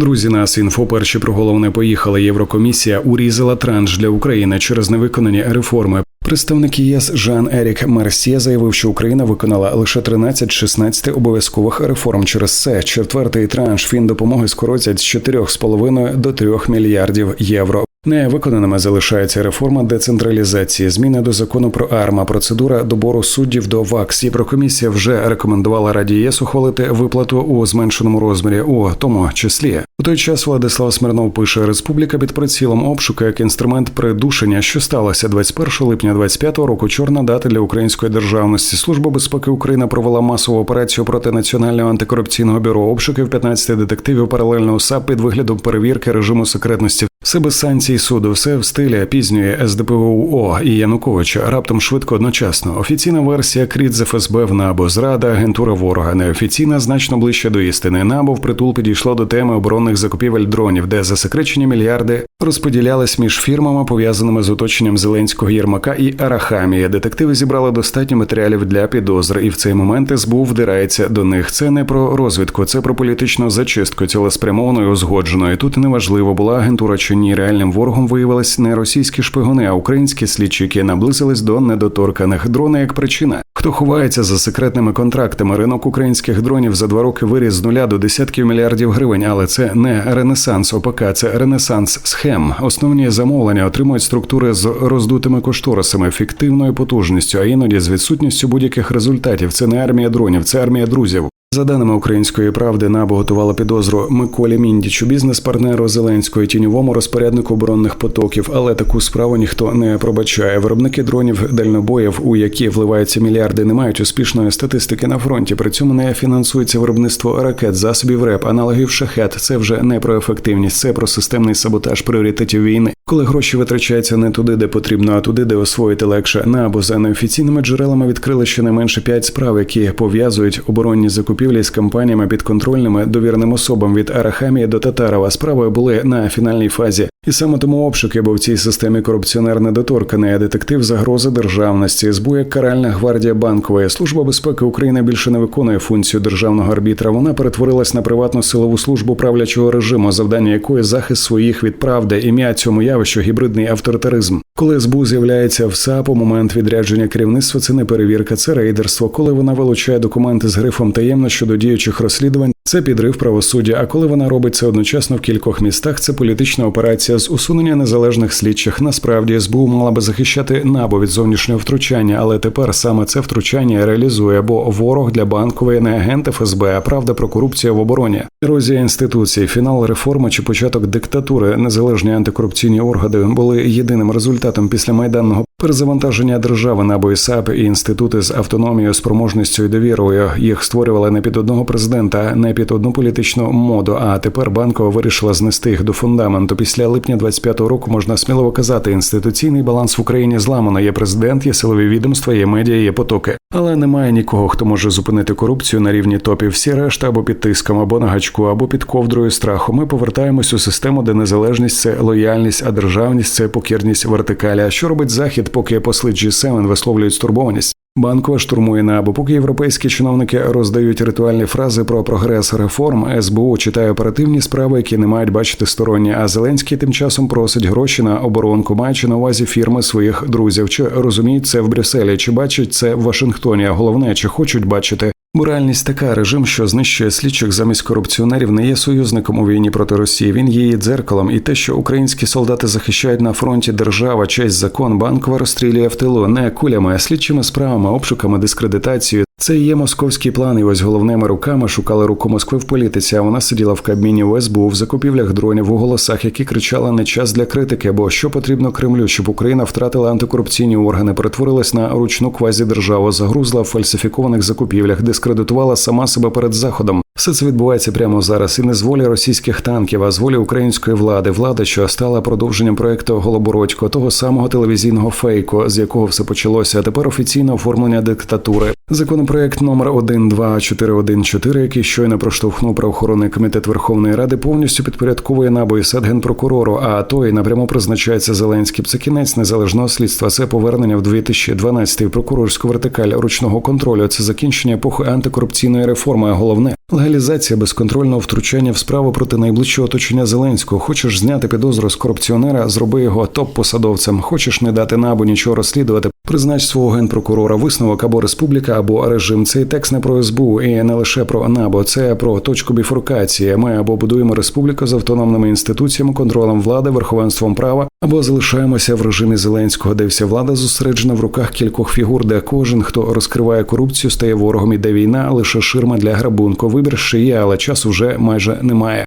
Друзі, нас інфо перші про головне поїхали. Єврокомісія урізала транш для України через невиконані реформи. Представник ЄС Жан Ерік Мерсьє заявив, що Україна виконала лише 13 з 16 обов'язкових реформ. Через це четвертий транш фіндопомоги скоротять з 4,5 до 3 мільярдів євро. Невиконаними залишається реформа децентралізації, зміни до закону про АРМА, процедура добору суддів до ВАКС. Єврокомісія вже рекомендувала Раді ЄС ухвалити виплату у зменшеному розмірі, у тому числі. У той час Владислав Смирнов пише: Республіка під прицілом обшуку як інструмент придушення, що сталося 21 липня 25 року. Чорна дата для української державності. Служба безпеки України провела масову операцію проти національного антикорупційного бюро обшуків 15 детективів паралельно САП під виглядом перевірки режиму секретності. Все без санкцій суду, все в стилі пізньої СДПУО і Януковича раптом швидко одночасно. Офіційна версія Кріт з ФСБ в НАБУ, зрада, агентура ворога. Неофіційна значно ближче до істини. НАБУ впритул підійшло до теми оборонних закупівель дронів, де засекречені мільярди розподілялись між фірмами, пов'язаними з оточенням Зеленського Єрмака і Арахамія. Детективи зібрали достатньо матеріалів для підозр, і в цей момент СБУ вдирається до них. Це не про розвідку, це про політичну зачистку, цілеспрямовану і узгоджену. Тут неважливо була агентура чи ні. Реальним ворогом виявились не російські шпигуни, а українські слідчі, які наблизились до недоторканих дрони як причина. Хто ховається за секретними контрактами? Ринок українських дронів за два роки виріс з нуля до десятків мільярдів гривень, але це не ренесанс ОПК, це ренесанс схем. Основні замовлення отримують структури з роздутими кошторисами, фіктивною потужністю, а іноді з відсутністю будь-яких результатів. Це не армія дронів, це армія друзів. За даними української правди, НАБУ готувала підозру Миколі Міндічу, бізнес-партнеру Зеленського, тіньовому розпоряднику оборонних потоків, але таку справу ніхто не пробачає. Виробники дронів дальнобоїв, у які вливаються мільярди, не мають успішної статистики на фронті. При цьому не фінансується виробництво ракет, засобів РЕП, аналогів шахет. Це вже не про ефективність, це про системний саботаж пріоритетів війни. Коли гроші витрачаються не туди, де потрібно, а туди, де освоїти легше. НАБУ за неофіційними джерелами відкрили щонайменше п'ять справ, які пов'язують оборонні закупівлі з компаніями підконтрольними довірним особам від Арахамії до Татарова. Справи були на фінальній фазі. І саме тому обшуки, бо в цій системі корупціонер недоторканий, а детектив загрози державності, СБУ як каральна гвардія банкової служба безпеки України більше не виконує функцію державного арбітра. Вона перетворилась на приватну силову службу правлячого режиму, завдання якої захист своїх від правди, ім'я цьому явищу гібридний авторитаризм. Коли СБУ з'являється в САП у момент відрядження керівництва, це не перевірка, це рейдерство. Коли вона вилучає документи з грифом таємно щодо діючих розслідувань, це підрив правосуддя. А коли вона робить це одночасно в кількох містах, це політична операція з усунення незалежних слідчих. Насправді СБУ мала би захищати набо від зовнішнього втручання, але тепер саме це втручання реалізує, бо ворог для банкової не агент ФСБ, а правда про корупцію в обороні. Ерозія інституцій, фінал реформи чи початок диктатури, незалежні антикорупційні органи були єдиним результатом після майданного перезавантаження держави на САП і інститути з автономією, спроможністю і довірою. Їх створювали не під одного президента, не під одну політичну моду. А тепер банкова вирішила знести їх до фундаменту. Після липня 25-го року можна сміливо казати, інституційний баланс в Україні зламано. Є президент, є силові відомства, є медіа, є потоки. Але немає нікого, хто може зупинити корупцію на рівні топів. Всі решта або під тиском, або на гачку, або під ковдрою страху. Ми повертаємось у систему, де незалежність це лояльність, а державність це покірність вертикалі. А що робить захід, поки посли G7 висловлюють стурбованість? Банкова штурмує набу, поки європейські чиновники роздають ритуальні фрази про прогрес реформ. СБУ читає оперативні справи, які не мають бачити сторонні. А Зеленський тим часом просить гроші на оборонку, маючи на увазі фірми своїх друзів. Чи розуміють це в Брюсселі, чи бачать це в Вашингтоні? А головне, чи хочуть бачити. Моральність така режим, що знищує слідчих замість корупціонерів, не є союзником у війні проти Росії. Він є її дзеркалом, і те, що українські солдати захищають на фронті держава, честь, закон, банкова розстрілює в тилу, не кулями, а слідчими справами, обшуками, дискредитацією. Це є московський план, і ось головними руками шукали руку Москви в політиці. А вона сиділа в Кабміні у СБУ, в закупівлях дронів у голосах, які кричали не час для критики, бо що потрібно Кремлю, щоб Україна втратила антикорупційні органи, перетворилась на ручну квазідержаву, загрузла в фальсифікованих закупівлях, дискредитувала сама себе перед заходом. Все це відбувається прямо зараз, і не з волі російських танків, а з волі української влади, влада, що стала продовженням проекту Голобородько, того самого телевізійного фейку, з якого все почалося. А тепер офіційне оформлення диктатури. Законопроект номер 12414, який щойно проштовхнув правоохоронний комітет Верховної Ради, повністю підпорядковує НАБУ і САД генпрокурору. А той напряму призначається Зеленський. Це кінець незалежного слідства. Це повернення в 2012-й прокурорську вертикаль ручного контролю. Це закінчення епохи антикорупційної реформи. А головне Легалізація безконтрольного втручання в справу проти найближчого оточення Зеленського. Хочеш зняти підозру з корупціонера, зроби його топ-посадовцем. Хочеш не дати набу нічого розслідувати. Признач свого генпрокурора висновок або республіка, або режим. Цей текст не про СБУ і не лише про НАБО. Це про точку біфуркації. Ми або будуємо республіку з автономними інституціями, контролем влади, верховенством права, або залишаємося в режимі Зеленського, де вся влада зосереджена в руках кількох фігур, де кожен, хто розкриває корупцію, стає ворогом. Іде війна, лише ширма для грабунку. Вибір ще є, але часу вже майже немає.